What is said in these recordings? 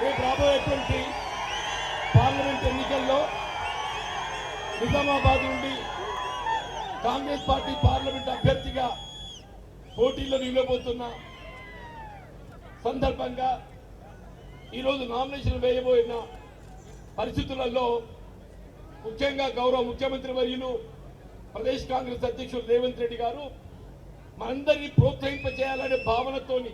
రేపు రాబోయేటువంటి పార్లమెంట్ ఎన్నికల్లో నిజామాబాద్ నుండి కాంగ్రెస్ పార్టీ పార్లమెంట్ అభ్యర్థిగా పోటీలో నిలబోతున్న సందర్భంగా ఈరోజు నామినేషన్ వేయబోయిన పరిస్థితులలో ముఖ్యంగా గౌరవ ముఖ్యమంత్రి వర్యులు ప్రదేశ్ కాంగ్రెస్ అధ్యక్షుడు రేవంత్ రెడ్డి గారు మనందరినీ ప్రోత్సహింపచేయాలనే భావనతోని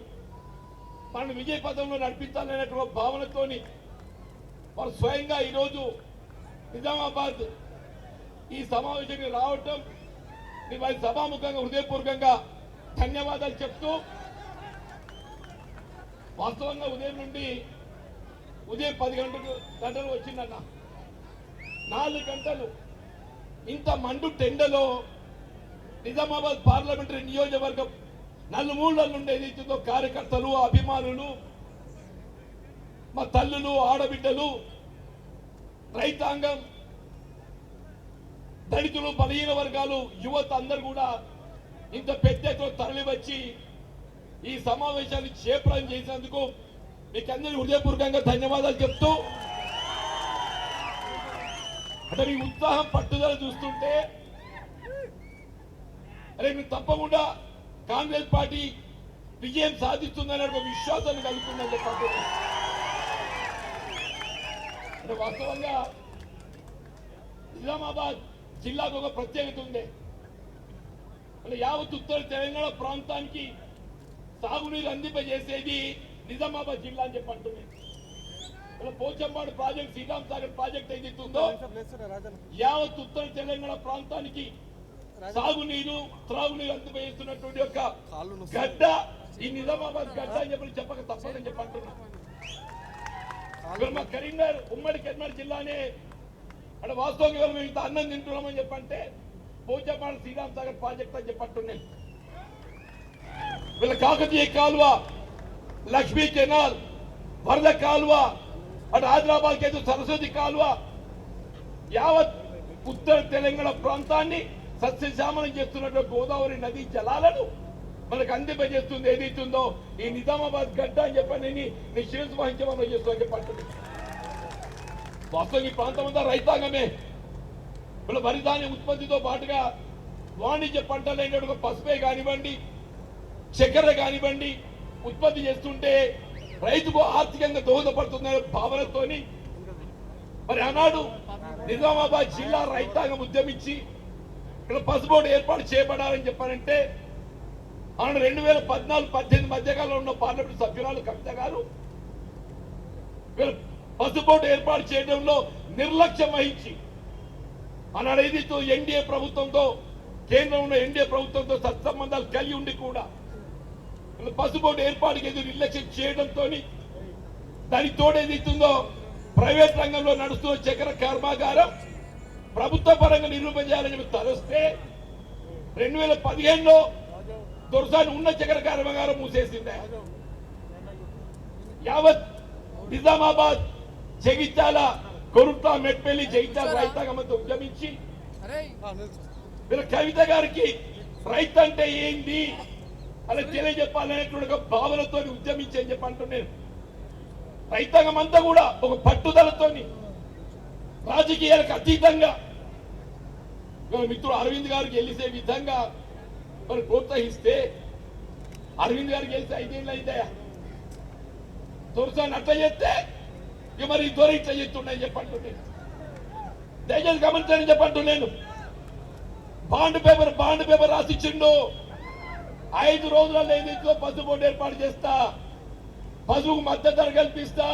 మనల్ని విజయ పదంలో నడిపించాలనేటువంటి భావనతోని వారు స్వయంగా ఈరోజు నిజామాబాద్ ఈ సమావేశానికి రావటం నేను వారి సభాముఖంగా హృదయపూర్వకంగా ధన్యవాదాలు చెప్తూ వాస్తవంగా ఉదయం నుండి ఉదయం పది గంటలకు గంటలు వచ్చిందన్న. నాలుగు గంటలు. ఇంత మండు టెండలో నిజామాబాద్ పార్లమెంటరీ నియోజకవర్గం నలుమూళ్ళ నుండి ఏదైతుందో కార్యకర్తలు అభిమానులు మా తల్లులు ఆడబిడ్డలు రైతాంగం దళితులు బలహీన వర్గాలు యువత అందరు కూడా ఇంత పెద్ద ఎత్తున ఈ సమావేశాన్ని చేపడం చేసినందుకు మీకు హృదయపూర్వకంగా ధన్యవాదాలు చెప్తూ అంటే మీ ఉత్సాహం పట్టుదల చూస్తుంటే అరే మీరు తప్పకుండా కాంగ్రెస్ పార్టీ విజయం సాధిస్తుందనే ఒక విశ్వాసాన్ని కలుగుతుందని చెప్పండి అంటే వాస్తవంగా నిజామాబాద్ జిల్లాకు ఒక ప్రత్యేకత ఉంది. అంటే యావత్ ఉత్తర తెలంగాణ ప్రాంతానికి సాగునీరు అందింపజేసేది నిజామాబాద్ జిల్లా అని చెప్పి అంటుంది ఇలా పోచంపాడు ప్రాజెక్ట్ శ్రీరామ్ సాగర్ ప్రాజెక్ట్ ఏదైతే ఉందో యావత్ ఉత్తర తెలంగాణ ప్రాంతానికి సాగునీరు త్రాగునీరు అందింపజేస్తున్నటువంటి యొక్క గడ్డ ఈ నిజామాబాద్ గడ్డ అని చెప్పి చెప్పక తప్పదని చెప్పి అంటున్నా. మా కరీంనగర్ ఉమ్మడి కరీంనగర్ జిల్లానే వాస్తవంగా ఇవాళ మేము ఇంత అన్నం తింటున్నామని చెప్పంటే పోచపాడు శ్రీరామ్ సాగర్ ప్రాజెక్ట్ అని చెప్పంటున్నాను వీళ్ళ కాకతీయ కాలువ లక్ష్మీ కెనాల్ వరద కాలువ అటు ఆదిలాబాద్ కేతు సరస్వతి కాలువ యావత్ ఉత్తర తెలంగాణ ప్రాంతాన్ని సస్యశ్యామలం చేస్తున్నటువంటి గోదావరి నది జలాలను మనకు అందింపజేస్తుంది. ఏదైతుందో ఈ నిజామాబాద్ గడ్డ అని చెప్పని నీ శిరస్సు వహించమని చేస్తూ చెప్పండి వాస్తవం ఈ ప్రాంతం అంతా రైతాంగమే. ఇప్పుడు వరిధాన్య ఉత్పత్తితో పాటుగా వాణిజ్య పంటలైనటువంటి పసుపే కానివ్వండి చక్కెర కానివ్వండి ఉత్పత్తి చేస్తుంటే రైతుకు ఆర్థికంగా దోహదపడుతుందనే భావనతోని మరి ఆనాడు నిజామాబాద్ జిల్లా రైతాంగం ఉద్యమించి ఇక్కడ పసుబోర్డు ఏర్పాటు చేయబడాలని చెప్పారంటే ఆయన రెండు వేల పద్నాలుగు పద్దెనిమిది మధ్యకాలంలో ఉన్న పార్లమెంట్ సభ్యురాలు కవిత గారు పసుబోర్డు ఏర్పాటు చేయడంలో నిర్లక్ష్యం వహించి ఆనాడు ఏదైతే ఎన్డీఏ ప్రభుత్వంతో కేంద్రంలో ఉన్న ఎన్డీఏ ప్రభుత్వంతో సత్సంబంధాలు కలిగి ఉండి కూడా పసుబోర్డు ఏర్పాటుకి ఎదురు నిర్లక్ష్యం చేయడంతో దాని తోడు ప్రైవేట్ రంగంలో నడుస్తున్న చక్కెర కర్మాగారం ప్రభుత్వ పరంగా నిరూపించాలని చెప్పి తలస్తే రెండు వేల పదిహేనులో దొరసాని ఉన్న చక్కెర కర్మగారం మూసేసిందే. యావత్ నిజామాబాద్ జగిత్యాల కొరుట్ల మెట్పల్లి జగిత్యాల రైతాంగంతో ఉద్యమించి వీళ్ళ కవిత గారికి రైతు అంటే ఏంది? అలా తెలియజెప్పాలనేటువంటి ఒక భావనతో ఉద్యమించి అని చెప్పి అంటున్నాను రైతాంగం అంతా కూడా ఒక పట్టుదలతోని రాజకీయాలకు అతీతంగా. మన మిత్రుడు అరవింద్ గారికి గెలిసే విధంగా మరి ప్రోత్సహిస్తే అరవింద్ గారికి గెలిస్తే ఐదేళ్ళు అయితాయా? తొలిసారి అట్లా చేస్తే ఇక మరి దొర ఇట్లా చేస్తున్నాయని చెప్పంటున్నాను దయచేసి గమనించని చెప్పంటున్నాను బాండ్ పేపర్ బాండ్ పేపర్ రాసిచ్చిండు. ఐదు రోజులలో ఏదైతే పసుపు బోర్డు ఏర్పాటు చేస్తా పసుపుకు మద్దతు ధర కల్పిస్తా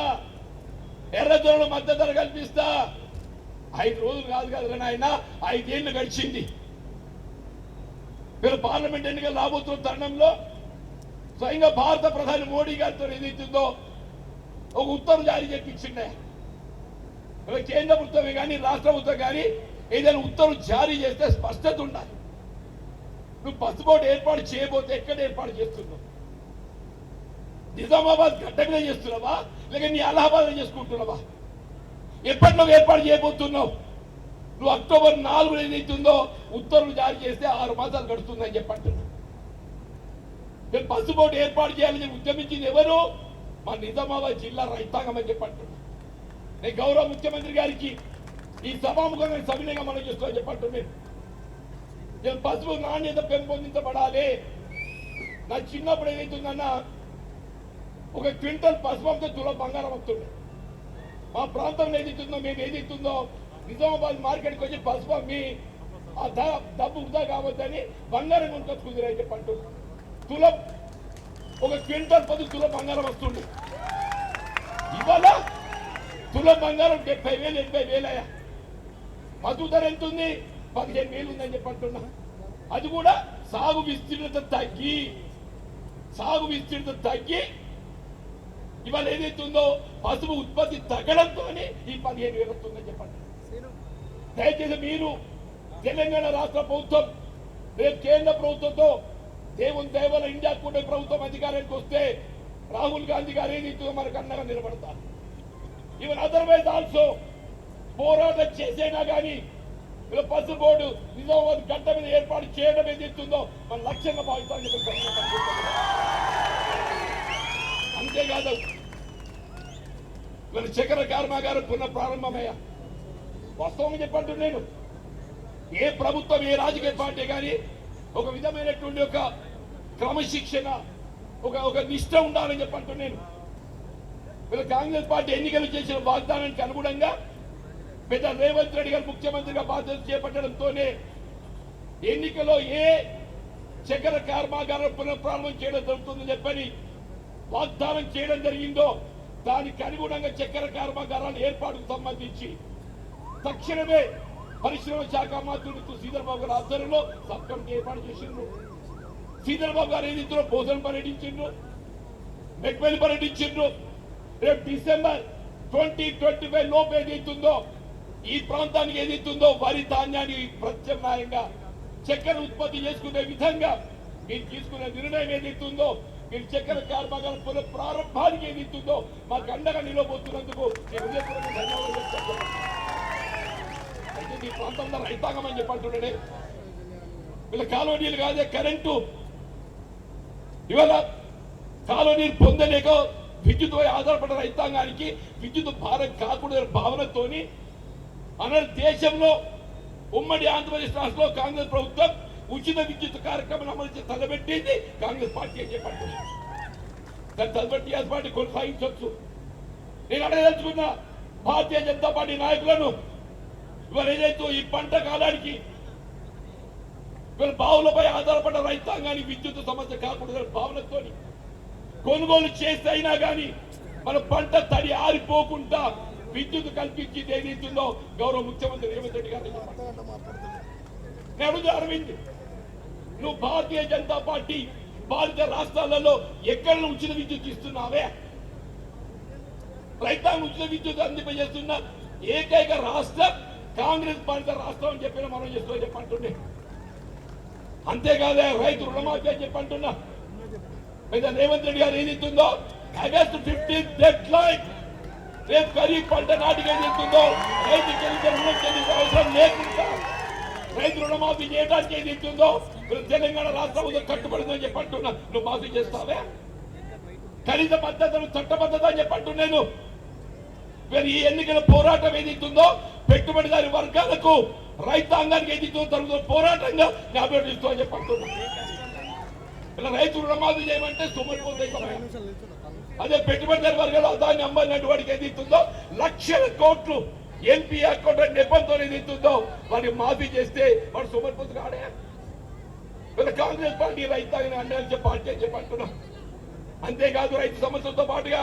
ఎర్రజొన్నలు మద్దతు ధర కల్పిస్తా ఐదు రోజులు కాదు కదా నాయన ఐదేళ్ళు గడిచింది. మీరు పార్లమెంట్ ఎన్నికలు రాబోతున్న తరుణంలో స్వయంగా భారత ప్రధాని మోడీ గారితో ఏదైతుందో ఒక ఉత్తర్వు జారీ చేయించిండే కేంద్ర ప్రభుత్వమే కానీ రాష్ట్ర ప్రభుత్వం కానీ ఏదైనా ఉత్తర్వు జారీ చేస్తే స్పష్టత ఉండాలి. నువ్వు బస్సు బోర్డు ఏర్పాటు చేయబోతే ఎక్కడ ఏర్పాటు చేస్తున్నావు? నిజామాబాద్ గడ్డ మీద చేస్తున్నావా? లేక నీ అలహాబాద్ చేసుకుంటున్నావా? ఎప్పటి నువ్వు ఏర్పాటు చేయబోతున్నావు? నువ్వు అక్టోబర్ నాలుగు ఏదైతుందో ఉత్తర్వులు జారీ చేస్తే ఆరు మాసాలు గడుస్తుందని చెప్పంటున్నావు నేను బస్సు ఏర్పాటు చేయాలని ఉద్యమించింది ఎవరు? మా నిజామాబాద్ జిల్లా రైతాంగం అని చెప్పంటున్నా నేను గౌరవ ముఖ్యమంత్రి గారికి ఈ సభాముఖంగా సవినయంగా మనం చేస్తామని చెప్పంటున్నాను నేను. పసుపు నాణ్యత పెంపొందించబడాలి. నా చిన్నప్పుడు ఏదైతుందన్నా ఒక క్వింటల్ పసుపు అమ్మితే తుల బంగారం వస్తుండే మా ప్రాంతంలో ఏదైతుందో మేము ఏదైతుందో నిజామాబాద్ మార్కెట్కి వచ్చి పసుపు మీ ఆ డబ్బు వృధా కావద్దని బంగారం కొనుకొచ్చుకుందిరని చెప్పి అంటున్నాను తులం ఒక క్వింటల్ పది తులం బంగారం వస్తుంది ఇవాళ తులం బంగారం డెబ్బై వేలు ఎనభై వేలయ్యా. మధు ధర ఎంత ఉంది పదిహేను వేలు ఉందని చెప్పంటున్నా అది కూడా సాగు విస్తీర్ణత తగ్గి సాగు విస్తీర్ణత తగ్గి ఇవాళ ఏదైతుందో పసుపు ఉత్పత్తి తగ్గడంతో ఈ పదిహేను వేలు వస్తుందని చెప్పండి. దయచేసి మీరు తెలంగాణ రాష్ట్ర ప్రభుత్వం రేపు కేంద్ర ప్రభుత్వంతో దేవుని దేవల ఇండియా కూటమి ప్రభుత్వం అధికారానికి వస్తే రాహుల్ గాంధీ గారు ఏదైతే మనకు అండగా నిలబడతారు. ఈవెన్ అదర్వైజ్ ఆల్సో పోరాటం చేసేనా కానీ ఇలా పసు బోర్డు నిజామాబాద్ గంట మీద ఏర్పాటు చేయడం ఏదైతుందో మన లక్ష్యంగా భావిస్తామని చెప్పి అంతేకాదు మన చక్కెర కర్మాగారం పునః ప్రారంభమయ్యా. వాస్తవంగా చెప్పంటు నేను ఏ ప్రభుత్వం ఏ రాజకీయ పార్టీ కానీ ఒక విధమైనటువంటి ఒక క్రమశిక్షణ ఒక ఒక నిష్ట ఉండాలని చెప్పంటు నేను వీళ్ళ కాంగ్రెస్ పార్టీ ఎన్నికలు చేసిన వాగ్దానానికి అనుగుణంగా పెద్ద రేవంత్ రెడ్డి గారు ముఖ్యమంత్రిగా బాధ్యత చేపట్టడంతోనే ఎన్నికలో ఏ చక్కెర కర్మాగారం పునఃప్రారంభం చేయడం జరుగుతుందని చెప్పని వాగ్దానం చేయడం జరిగిందో దానికి అనుగుణంగా చక్కెర కర్మాగారాల ఏర్పాటుకు సంబంధించి తక్షణమే పరిశ్రమ శాఖ మంత్రులు శ్రీధర్ బాబు గారి ఆధ్వర్యంలో సబ్ కమిటీ ఏర్పాటు చేసిండ్రు. శ్రీధర్ బాబు గారు ఏదైతే భోజనం పర్యటించిండ్రు. మెక్మెల్ పర్యటించిండ్రు. రేపు డిసెంబర్ ట్వంటీ ట్వంటీ ఫైవ్ లోపు ఏదైతుందో ఈ ప్రాంతానికి ఏదైతుందో వరి ధాన్యాన్ని ప్రత్యామ్నాయంగా చక్కెర ఉత్పత్తి చేసుకునే విధంగా మీరు తీసుకునే నిర్ణయం ఏదైతుందో మీరు చక్కెర కర్మాగారం పునః ప్రారంభానికి ఏదైతుందో మాకు అండగా నిలబోతున్నందుకు నేను హృదయపూర్వక ధన్యవాదాలు చెప్తాను అయితే మీ ప్రాంతంలో రైతాంగం అని చెప్పంటున్నాడే వీళ్ళ కాలువ నీళ్ళు కాదే కరెంటు. ఇవాళ కాలువ నీరు పొందలేక విద్యుత్ ఆధారపడిన రైతాంగానికి విద్యుత్ భారం కాకూడదు భావనతోని మన దేశంలో ఉమ్మడి ఆంధ్రప్రదేశ్ రాష్ట్రంలో కాంగ్రెస్ ప్రభుత్వం ఉచిత విద్యుత్ కార్యక్రమం అమలు చేసి తలబెట్టింది కాంగ్రెస్ పార్టీ అని చెప్పండి దాన్ని తలబెట్టి ఆ పార్టీ కొనసాగించవచ్చు. నేను అడగదలుచుకున్న భారతీయ జనతా పార్టీ నాయకులను ఇవాళ ఏదైతే ఈ పంట కాలానికి వీళ్ళ బావులపై ఆధారపడ్డ రైతాంగానికి విద్యుత్ సమస్య కాకుండా భావనతో కొనుగోలు చేస్తే అయినా కానీ మన పంట తడి ఆరిపోకుండా విద్యుత్ కల్పించి ఏదైతుందో గౌరవ ముఖ్యమంత్రి రేవంత్ రెడ్డి గారు నేను అరవింద్ నువ్వు భారతీయ జనతా పార్టీ భారత రాష్ట్రాలలో ఎక్కడ ఉచిత విద్యుత్ ఇస్తున్నావే? రైతాంగ ఉచిత విద్యుత్ అందింపజేస్తున్న ఏకైక రాష్ట్రం కాంగ్రెస్ పాలిత రాష్ట్రం అని చెప్పిన మనం చేస్తూ చెప్పంటుండే అంతేకాదే రైతు రుణమాఫీ అని చెప్పంటున్నా పెద్ద రేవంత్ రెడ్డి గారు ఏది ఇస్తుందో ఆగస్ట్ ఫిఫ్టీన్ డెడ్ లైన్ రేపు ఖరీఫ్ పంట నాటికి ఏది ఇస్తుందో రైతు చెల్లించే రుణం చెల్లించే అవసరం లేకుండా రైతు రుణమాఫీ చేయడానికి ఏది ఇస్తుందో తెలంగాణ రాష్ట్ర ప్రభుత్వం కట్టుబడిందని చెప్పంటున్నా నువ్వు మాఫీ చేస్తావే? కనీస పద్ధతులు చట్టబద్ధత అని చెప్పంటున్నాను మరి ఈ ఎన్నికల పోరాటం ఏదైతుందో పెట్టుబడిదారి వర్గాలకు రైతాంగానికి ఏదైతుందో జరుగుతున్న పోరాటంగా జ్ఞాపకం ఇస్తూ అని చెప్పంటున్నా ఇలా రైతులు రుణమాఫీ చేయమంటే సుమరిపోతాయి అదే పెట్టుబడిదారి వర్గాలు దాన్ని అమ్మాయినట్టు వాడికి ఏదైతుందో లక్షల కోట్లు ఎన్పి అకౌంట్ నెపంతో ఏదైతుందో వాడికి మాఫీ చేస్తే వాడు సుమరిపోతు కాడే? వీళ్ళ కాంగ్రెస్ పార్టీ రైతాంగ అన్యాయం పార్టీ అని చెప్పంటున్నా. అంతేకాదు రైతు సమస్యలతో పాటుగా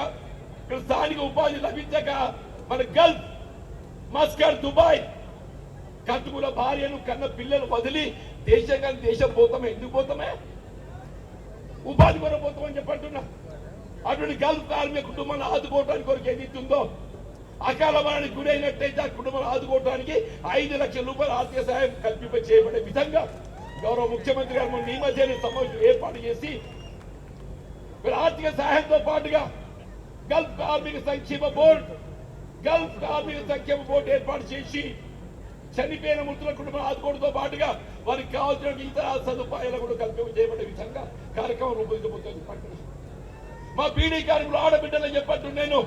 ఇక్కడ స్థానిక ఉపాధి లభించక మన గల్ఫ్ మస్కర్ దుబాయ్ కట్టుకున్న భార్యను కన్న పిల్లలు వదిలి దేశం కానీ దేశం పోతామే ఎందుకు పోతామే? ఉపాధి కొరకు పోతామని చెప్పంటున్నా. అటువంటి గల్ఫ్ కార్మిక కుటుంబాన్ని ఆదుకోవడానికి కొరకు ఏది ఇస్తుందో అకాల మరణానికి గురైనట్టయితే ఆ కుటుంబాన్ని ఆదుకోవడానికి ఐదు లక్షల రూపాయల ఆర్థిక సహాయం కల్పింప చేయబడే విధంగా గౌరవ ముఖ్యమంత్రి గారు మన ఈ మధ్యనే సమావేశం ఏర్పాటు చేసి ఆర్థిక సహాయంతో పాటుగా గల్ఫ్ కార్మిక సంక్షేమ బోర్డు గల్ఫ్ కార్మిక సంక్షేమ బోర్డు ఏర్పాటు చేసి చనిపోయిన మృతుల కుటుంబం ఆదుకోవడంతో పాటుగా వారికి కావాల్సిన ఇతర సదుపాయాలు కూడా కల్పింప చేయబడే విధంగా కార్యక్రమం రూపొందించబోతుంది మా పీడీ కార్మికులు ఆడబిడ్డలని చెప్పట్టు నేను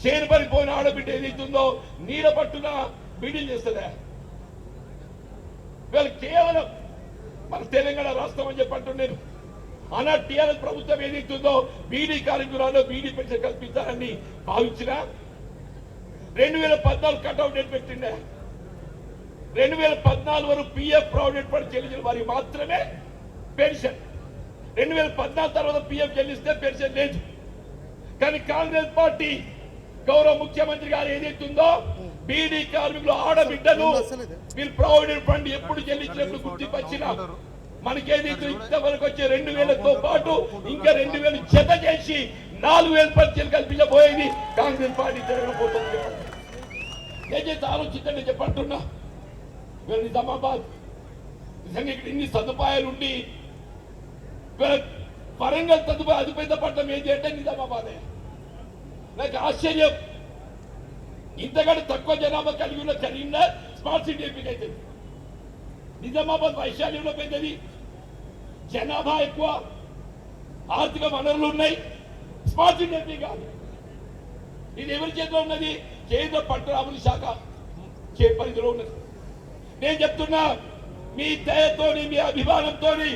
చేను పడిపోయిన ఆడబిడ్డ ఏదైతుందో నీడ పట్టున బీడీలు చేస్తుందా? వీళ్ళు కేవలం మన తెలంగాణ రాష్ట్రం అని చెప్పట్టు నేను. టీఆర్ఎస్ ప్రభుత్వం ఏదైతుందో బీడీ కార్మికురాలు బీడీ పెన్షన్ కల్పించాలని భావించిన. రెండు వేల పద్నాలుగు కట్అవుట్ డేట్ పెట్టిండే. రెండు వేల పద్నాలుగు వరకు పిఎఫ్ ప్రావిడెంట్ ఫండ్ చెల్లించిన వారికి మాత్రమే పెన్షన్. రెండు వేల పద్నాలుగు తర్వాత పిఎఫ్ చెల్లిస్తే పెన్షన్ లేదు. కానీ కాంగ్రెస్ పార్టీ గౌరవ ముఖ్యమంత్రి గారు ఏదైతుందో బీడీ కార్మికులు ఆడబిడ్డలు. వీళ్ళు ప్రావిడెంట్ ఫండ్ ఎప్పుడు చెల్లించినప్పుడు గుర్తింపు వచ్చిన మనకేదైతే ఇంతవరకు వచ్చే రెండు వేలతో పాటు ఇంకా రెండు వేలు జత చేసి నాలుగు వేల పెన్షన్ కల్పించబోయేది కాంగ్రెస్ పార్టీ జరగబోతుంది దయచేసి ఆలోచించండి చెప్పంటున్నా. వీళ్ళ నిజామాబాద్ నిజంగా ఇక్కడ ఇన్ని సదుపాయాలు ఉండి వరంగల్ సదుపాయం అది పెద్ద పట్టణం ఏంటి అంటే నిజామాబాదే. నాకు ఆశ్చర్యం. ఇంతకంటే తక్కువ జనాభా కలిగి ఉన్న కరీంనగర్ స్మార్ట్ సిటీ ఎంపిక అవుతుంది. నిజామాబాద్ వైశాల్యంలో పెద్దది. జనాభా ఎక్కువ. ఆర్థిక వనరులు ఉన్నాయి. స్మార్ట్ సిటీ ఎంపిక కాదు. ఇది ఎవరి చేతిలో ఉన్నది? కేంద్ర పట్టణాభివృద్ధి శాఖ చే పరిధిలో ఉన్నది. నేను చెప్తున్నా మీ దయతోని మీ అభిమానంతోని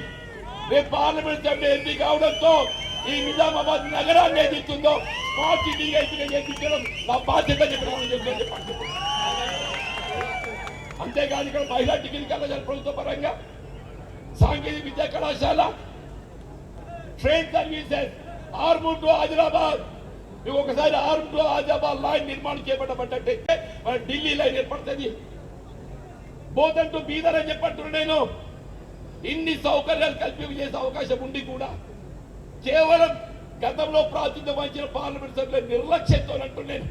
రేపు పార్లమెంట్ సభ్యులు ఎంపీ కావడంతో ఈ నిజామాబాద్ నగరాన్ని ఏదిస్తుందో స్మార్ట్ సిటీగా ఎంపిక చేయించడం నా బాధ్యత చెప్పడం చెప్పండి అంతేకాదు ఇక్కడ మహిళా డిగ్రీ కళాశాల ప్రభుత్వ పరంగా సాంకేతిక విద్యా కళాశాల train services Armoor to Adilabad. నువ్వు ఒకసారి ఆర్మూర్ టు ఆదిలాబాద్ లైన్ నిర్మాణం చేపట్టబట్టే మన ఢిల్లీ లైన్ ఏర్పడుతుంది. బోధన్ టు బీదర్ అని చెప్పంటున్నా నేను. ఇన్ని సౌకర్యాలు కల్పి చేసే అవకాశం ఉండి కూడా. కేవలం గతంలో ప్రాతినిధ్యం వహించిన పార్లమెంట్ సభ్యుల నిర్లక్ష్యంతో అంటున్నాను.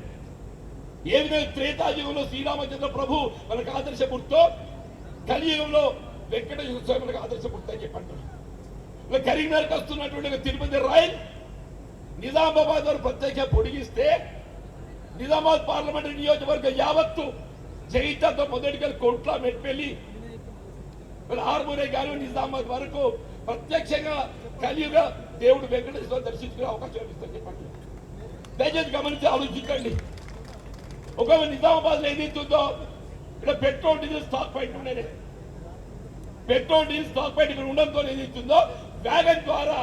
ఏ విధంగా త్రేతాయుగంలో శ్రీరామచంద్ర ప్రభు మనకు ఆదర్శపుడుతో కలియుగంలో వెంకటేశ్వర స్వామి మనకు ఆదర్శ అని చెప్పంటున్నాను ఇలా కరీంనగర్కి వస్తున్నటువంటి తిరుపతి రాయల్ నిజామాబాద్ వరకు ప్రత్యేక పొడిగిస్తే నిజామాబాద్ పార్లమెంటరీ నియోజకవర్గం యావత్తు జైతాతో మొదటికెళ్ళి కోట్ల మరి ఆర్మూరే గారు నిజామాబాద్ వరకు ప్రత్యక్షంగా కలియుగ దేవుడు వెంకటేశ్వర దర్శించుకునే అవకాశం లభిస్తుంది చెప్పండి. దయచేసి గమనించి ఆలోచించండి. ఒకవేళ నిజామాబాద్లో ఏదైతుందో ఇక్కడ పెట్రోల్ డీజిల్ స్టాక్ పాయింట్ ఉండేది పెట్రోల్ డీజిల్ స్టాక్ పాయింట్ ఇక్కడ ఉండడంతో ఏదైతుందో వ్యాగన్ ద్వారా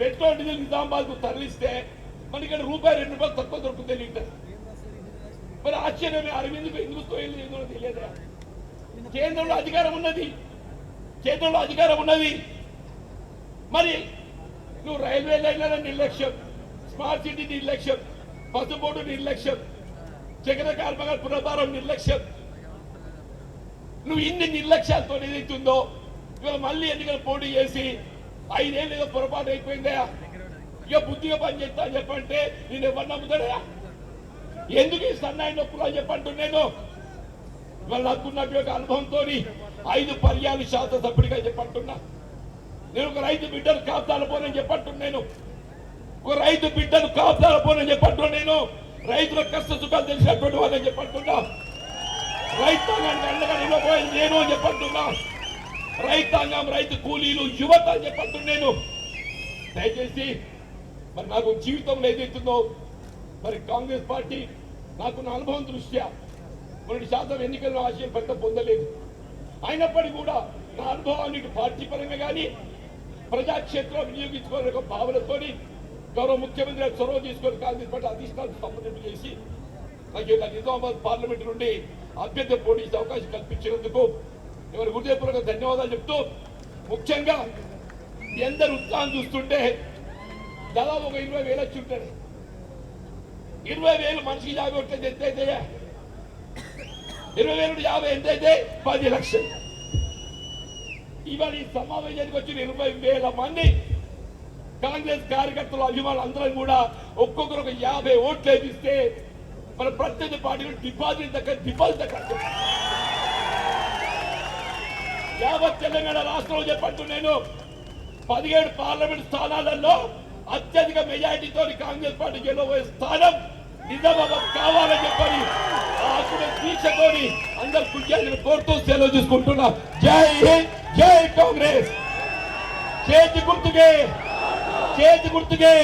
పెట్రోల్ డీజిల్ నిజామాబాద్కు తరలిస్తే మనకి ఇక్కడ రూపాయి రెండు రూపాయలు తక్కువ దొరుకుతుంది లీటర్. మరి ఆశ్చర్యమే అరవింద్ ఎందుకు ఏందో తెలియదా కేంద్రంలో అధికారం ఉన్నది. కేంద్రంలో అధికారం ఉన్నది. మరి నువ్వు రైల్వే లైన్ల నిర్లక్ష్యం స్మార్ట్ సిటీ నిర్లక్ష్యం పసుపోటు నిర్లక్ష్యం జగన్ కార్మిక పునర్భారం నిర్లక్ష్యం. నువ్వు ఇన్ని నిర్లక్ష్యాలతో ఏదైతుందో ఇవాళ మళ్ళీ ఎన్నికలు పోటీ చేసి ఐదేళ్ళు ఏదో పొరపాటు అయిపోయిందా? ఇక బుద్ధిగా పని చేస్తా అని చెప్పంటే నేను ఎవరు నమ్ముతాడా ఎందుకు ఈ సన్నాయి నొప్పులు అని చెప్పంటున్నాను ఇవాళ నాకున్నటువంటి అనుభవంతో ఐదు పర్యాలు శాసనసభ్యుడిగా చెప్పంటున్నా. నేను ఒక రైతు బిడ్డను కాపుతాల పోనని చెప్పట్టు నేను ఒక రైతు బిడ్డను కాపుతాల పోనని చెప్పట్టు నేను రైతుల కష్ట సుఖాలు తెలిసినటువంటి వాళ్ళని చెప్పట్టున్నా రైతాంగానికి అండగా నిలబోయేది నేను అని చెప్పట్టున్నా రైతాంగం రైతు కూలీలు యువత అని చెప్పట్టు నేను దయచేసి మరి నాకు జీవితంలో ఏదైతుందో మరి కాంగ్రెస్ పార్టీ నాకున్న అనుభవం దృష్ట్యా మొన్నటి శాతం ఎన్నికల్లో ఆశయం పెద్ద పొందలేదు. అయినప్పటికీ కూడా నా అనుభవాన్ని పార్టీ పరమే కానీ ప్రజాక్షేత్రం వినియోగించుకోవాలనే ఒక భావనతోని గౌరవ ముఖ్యమంత్రి చొరవ తీసుకొని కాంగ్రెస్ పార్టీ అధిష్టానం సంబంధింపు చేసి నాకు నిజామాబాద్ పార్లమెంట్ నుండి అభ్యర్థి పోటీ అవకాశం కల్పించినందుకు ఎవరి హృదయపూర్వక ధన్యవాదాలు చెప్తూ ముఖ్యంగా ఎందరు ఉత్సాహం చూస్తుంటే దాదాపు ఒక ఇరవై వేలు వచ్చి ఉంటారు. ఇరవై వేలు మనిషికి యాభై ఉంటుంది ఎంత అయితే ఇరవై వేలు యాభై ఎంత అయితే పది లక్షలు. ఇవాళ ఈ సమావేశానికి వచ్చిన ఇరవై వేల మంది కాంగ్రెస్ కార్యకర్తలు అభిమానులు అందరం కూడా ఒక్కొక్కరు ఒక యాభై ఓట్లు వేపిస్తే మన ప్రత్యర్థి పార్టీలు డిపాజిట్ దగ్గర డిపాజిట్ దగ్గర. యావత్ తెలంగాణ రాష్ట్రంలో చెప్పట్టు నేను పదిహేడు పార్లమెంట్ స్థానాలలో అత్యధిక మెజారిటీతో కాంగ్రెస్ పార్టీ గెలవబోయే స్థానం నిజామాబాద్ కావాలని చెప్పని ఆకుల దీక్షతోని అందరు కృషి కోరుతూ సెలవు తీసుకుంటున్నా. జై హింద్! జై కాంగ్రెస్. చేతి గుర్తుకే చేతి గుర్తుకే.